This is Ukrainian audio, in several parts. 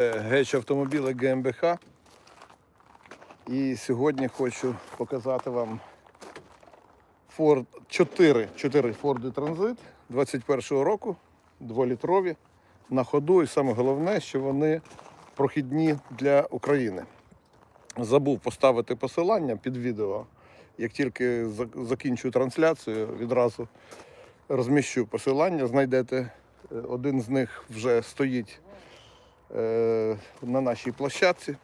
Геч автомобіли ГМБХ. І сьогодні хочу показати вам Ford 4, 4 Ford Transit 21 року, 2-літрові, на ходу. І саме головне, що вони прохідні для України. Забув поставити посилання під відео. Як тільки закінчу трансляцію, відразу розміщу посилання, знайдете. Е, Один з них вже стоїть на нашій площадці.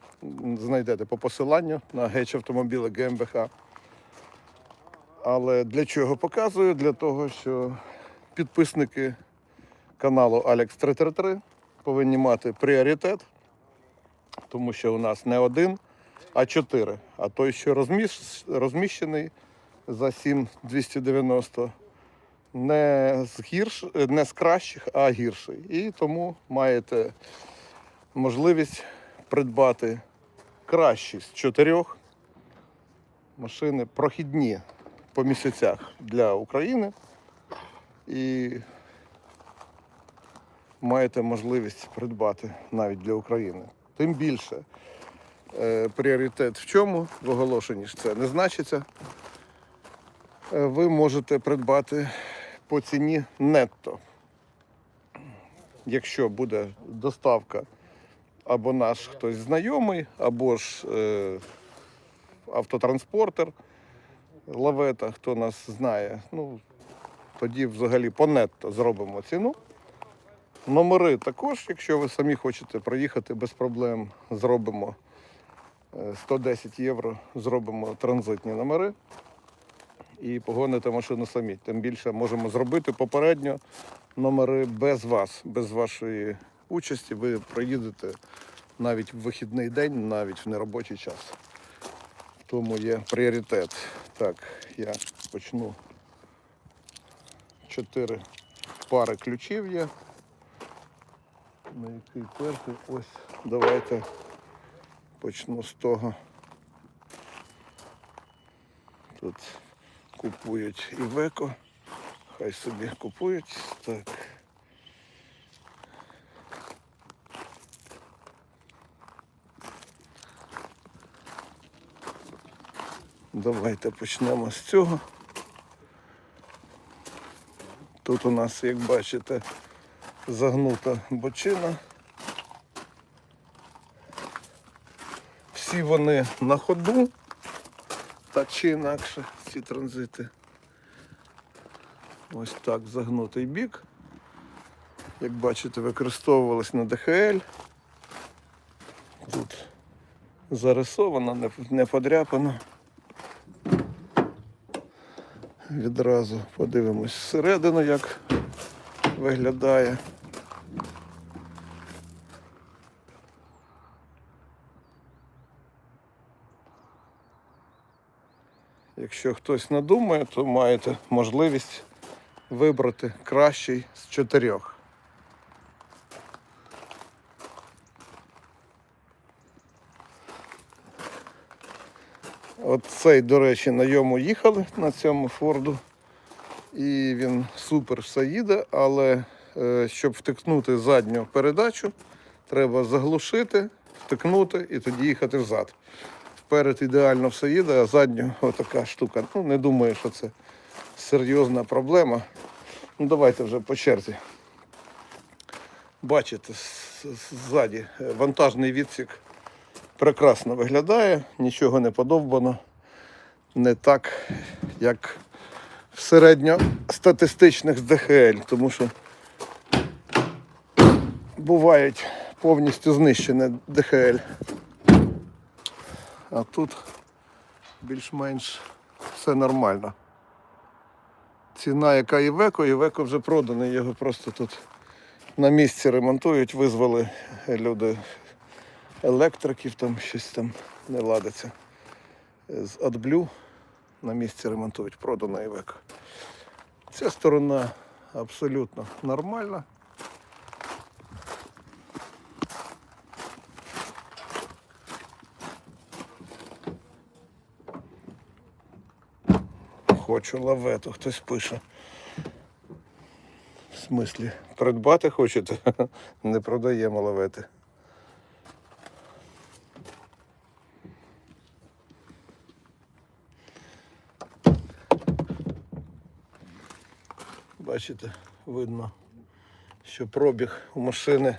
Знайдете по посиланню на геч автомобіля ГМБХ. Але для чого показую? Для того, що підписники каналу Alex 333 повинні мати пріоритет, тому що у нас не один, а чотири. А той, що розміщ- розміщений за 7,290, не з, гірш, не з кращих, а гірший. І тому маєте можливість придбати кращі з чотирьох машини прохідні по місяцях для України. І маєте можливість придбати навіть для України. Тим більше е, пріоритет в чому в оголошенні ж це не значиться. Е, Ви можете придбати по ціні нетто. Якщо буде доставка або наш хтось знайомий, або ж е, автотранспортер лавета, хто нас знає, ну, тоді взагалі по нетто зробимо ціну. Номери також, якщо ви самі хочете проїхати без проблем, зробимо е, 110 євро, зробимо транзитні номери і погоните машину самі. Тим більше можемо зробити попередньо номери без вас, без вашої участі. Ви проїдете навіть в вихідний день, навіть в неробочий час. Тому є пріоритет. Так, я почну. Чотири пари ключів є. На який перший? Ось, давайте почну з того. Тут купують Івеко. Хай собі купують. Так. Давайте почнемо з цього. Тут у нас, як бачите, загнута бочина. Всі вони на ходу, так чи інакше, ці транзити. Ось так загнутий бік. Як бачите, використовувалось на ДХЛ. Тут зарисовано, не подряпано. Відразу подивимось всередину, як виглядає. Якщо хтось надумає, то маєте можливість вибрати кращий з чотирьох. От до речі, на йому їхали на цьому Форду. І він супер все їде, але е, щоб втикнути задню передачу, треба заглушити, втикнути і тоді їхати взад. Вперед ідеально все їде, а задню отака штука. Ну, не думаю, що це серйозна проблема. Ну, давайте вже по черзі. Бачите, ззаді е, вантажний відсік прекрасно виглядає, нічого не подовбано. Не так, як в середньостатистичних з ДХЛ, тому що бувають повністю знищене ДХЛ. А тут більш-менш все нормально. Ціна, яка Івеко, Івеко вже проданий, його просто тут на місці ремонтують, визвали люди електриків, там щось там не ладиться. З AdBlue на місці ремонтують, продана Івеко. Ця сторона абсолютно нормальна. Хочу лавету, хтось пише. В смислі, придбати хочете? Не продаємо лавети. Бачите, видно, що пробіг у машини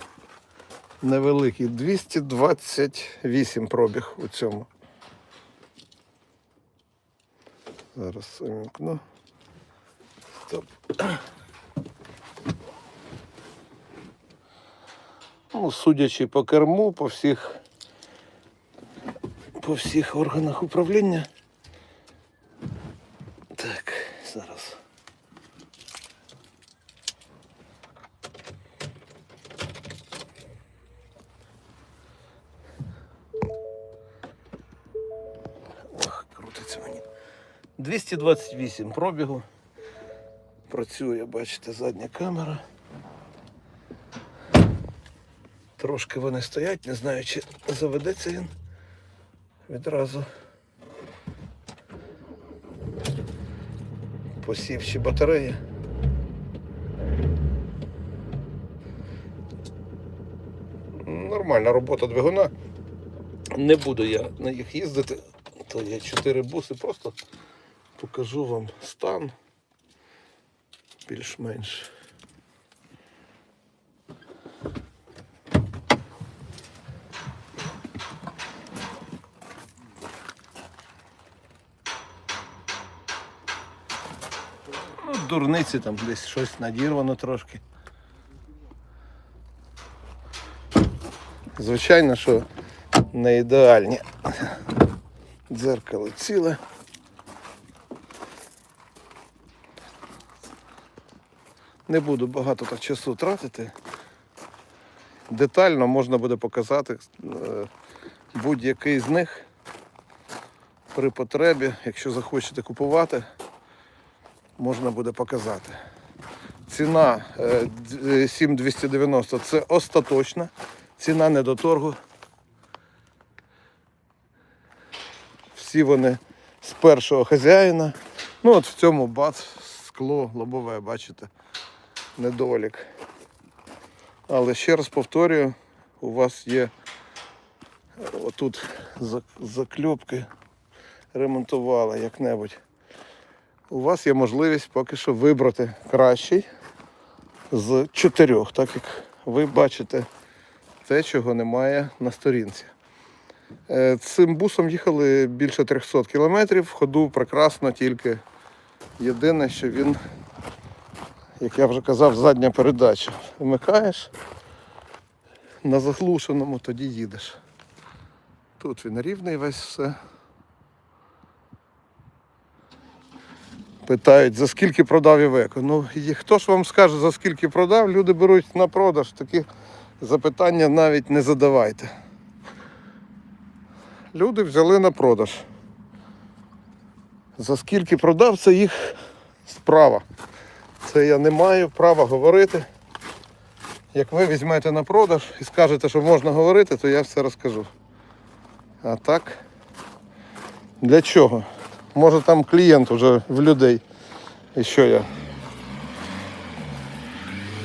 невеликий. 228 пробіг у цьому. Зараз вимкну. Стоп. Ну, судячи по керму, по всіх, по всіх органах управління. 228 пробігу. Працює, бачите, задня камера. Трошки вони стоять, не знаю, чи заведеться він відразу. Посівші батареї. Нормальна робота двигуна. Не буду я на їх їздити, то є чотири буси, просто покажу вам стан більш-менш. Ну, дурниці там десь щось надірвано трошки. Звичайно, що не ідеальні. Дзеркало ціле. Не буду багато так часу тратити. Детально можна буде показати е, будь-який з них при потребі, якщо захочете купувати, можна буде показати. Ціна е, 7290 це остаточна, ціна не до торгу. Всі вони з першого хазяїна. Ну от в цьому бац, скло лобове, бачите, недолік. Але ще раз повторюю, у вас є е, отут зак- закльопки ремонтували як-небудь. У вас є можливість поки що вибрати кращий з чотирьох, так як ви бачите те, чого немає на сторінці. Е, Цим бусом їхали більше 300 кілометрів, в ходу прекрасно, тільки єдине, що він, як я вже казав, задня передача. Вмикаєш на заглушеному, тоді їдеш. Тут він рівний весь все. Питають, за скільки продав Івеко. Ну, і хто ж вам скаже, за скільки продав, люди беруть на продаж. Такі запитання навіть не задавайте. Люди взяли на продаж. За скільки продав, це їх справа. Це я не маю права говорити. Як ви візьмете на продаж і скажете, що можна говорити, то я все розкажу. А так, для чого? Може там клієнт вже в людей. І що я?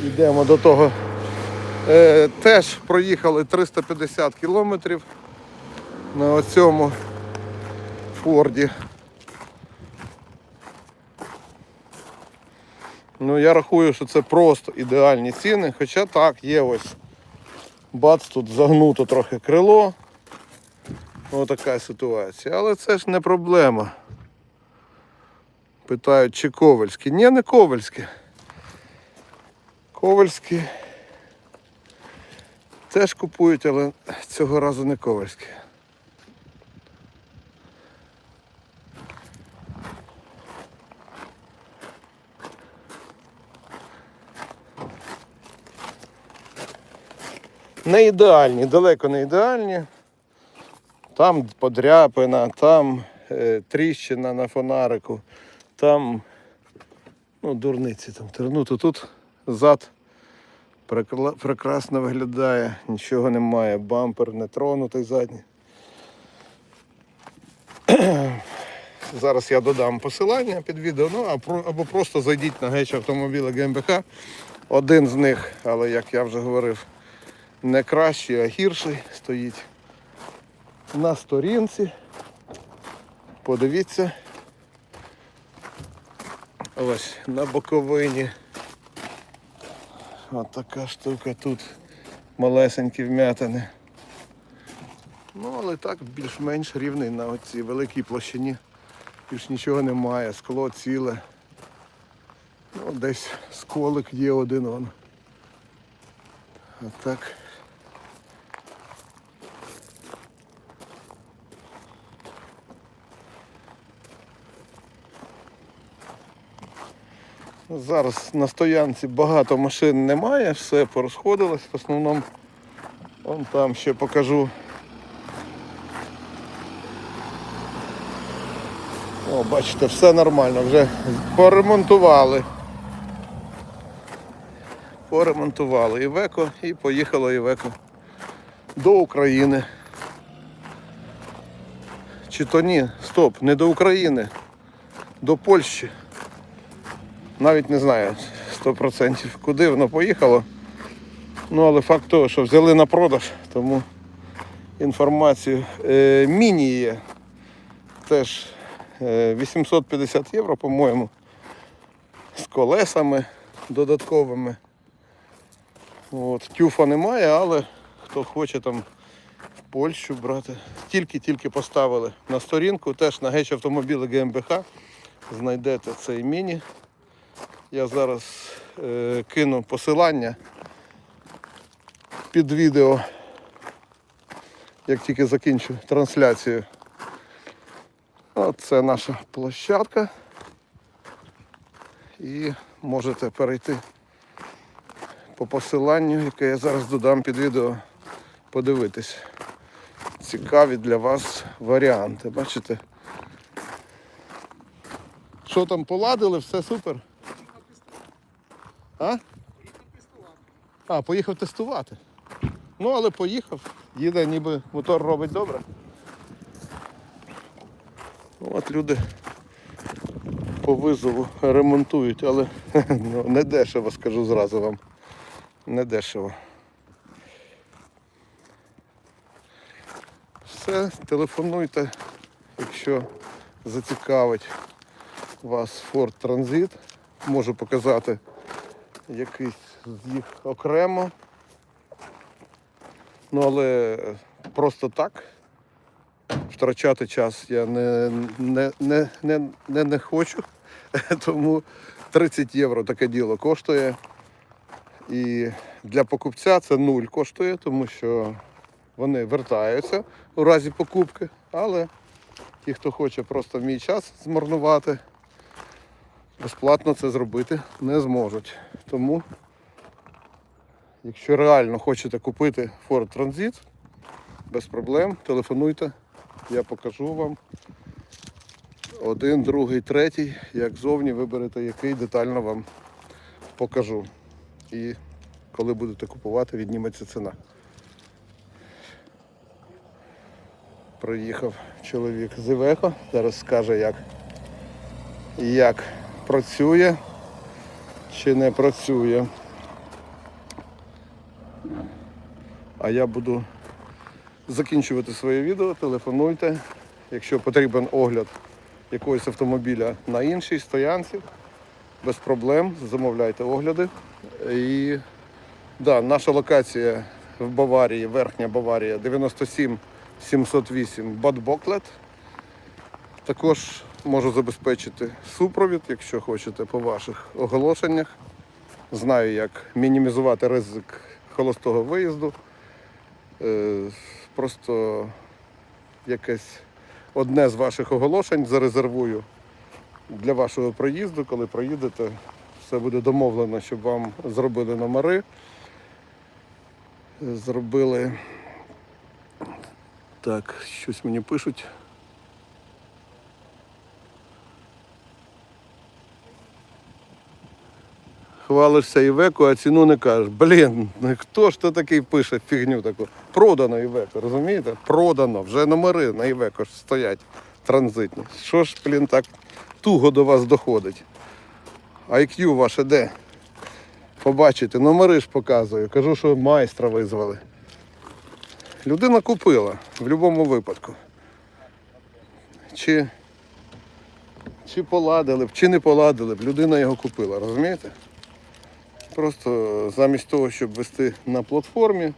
Йдемо до того. Е, теж проїхали 350 кілометрів на оцьому Форді. Ну я рахую, що це просто ідеальні ціни. Хоча так, є ось бац, тут загнуто трохи крило. Ось така ситуація. Але це ж не проблема. Питають, чи Ковальські. Ні, не Ковальські. Ковальські теж купують, але цього разу не Ковальські. Не ідеальні, далеко не ідеальні. Там подряпина, там е, тріщина на фонарику, там ну, дурниці там. Ну, то тут зад прекрасно виглядає, нічого немає, бампер не тронутий задній. Зараз я додам посилання під відео, ну або просто зайдіть на геч автомобіля ГМБХ. Один з них, але як я вже говорив, не кращий, а гірший стоїть на сторінці. Подивіться. Ось на боковині От така штука тут малесенькі вмятини. Ну, але так більш-менш рівний на оцій великій площині. Більш нічого немає, скло ціле. Ну, десь сколик є один он. А так. Зараз на стоянці багато машин немає, все порозходилось. В основному вон там ще покажу. О, бачите, все нормально, вже поремонтували. Поремонтували Івеко і поїхало Івеко до України. Чи то ні, стоп, не до України, до Польщі. Навіть не знаю 100% куди воно поїхало. Ну, але факт того, що взяли на продаж, тому інформацію. Е, міні є теж е, 850 євро, по-моєму, з колесами додатковими. От, тюфа немає, але хто хоче там в Польщу брати. Тільки-тільки поставили на сторінку, теж на геч автомобілі ГМБХ знайдете цей міні. Я зараз е, кину посилання під відео, як тільки закінчу трансляцію. Оце наша площадка. І можете перейти по посиланню, яке я зараз додам під відео, подивитись. Цікаві для вас варіанти. Бачите? Що там поладили, все супер? А? А, поїхав тестувати. Ну, але поїхав. Їде, ніби мотор робить добре. Ну, От люди по визову ремонтують, але ну, не дешево, скажу зразу вам. Не дешево. Все, телефонуйте, якщо зацікавить вас Ford Transit. Можу показати якийсь з їх окремо. Ну але просто так втрачати час я не, не, не, не, не, не хочу. Тому 30 євро таке діло коштує. І для покупця це нуль коштує, тому що вони вертаються у разі покупки, але ті, хто хоче просто мій час змарнувати, безплатно це зробити не зможуть. Тому, якщо реально хочете купити Ford Transit, без проблем, телефонуйте, я покажу вам. Один, другий, третій, як зовні виберете, який детально вам покажу. І коли будете купувати, відніметься ціна. Приїхав чоловік з Івеко, зараз скаже, як, як працює чи не працює. А я буду закінчувати своє відео. Телефонуйте, якщо потрібен огляд якогось автомобіля на іншій стоянці, без проблем, замовляйте огляди. І да, наша локація в Баварії, Верхня Баварія, 97 708 Бад Боклет. Також можу забезпечити супровід, якщо хочете, по ваших оголошеннях. Знаю, як мінімізувати ризик холостого виїзду. Е, Просто якесь одне з ваших оголошень зарезервую для вашого проїзду. Коли проїдете, все буде домовлено, щоб вам зробили номери. Зробили. Так, щось мені пишуть. Хвалишся Івеко, а ціну не кажеш. Блін, ну хто ж то такий пише фігню таку? Продано Івеко, розумієте? Продано. Вже номери на Івеко ж стоять транзитні. Що ж, блін, так туго до вас доходить? IQ ваше де? Побачите, номери ж показую. Кажу, що майстра визвали. Людина купила в будь-якому випадку. Чи, чи поладили б, чи не поладили б, людина його купила, розумієте? Просто замість того, щоб вести на платформі,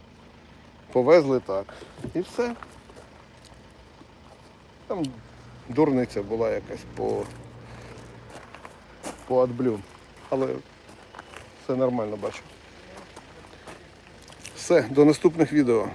повезли так. І все. Там дурниця була якась по, по адблю. Але все нормально бачу. Все, до наступних відео.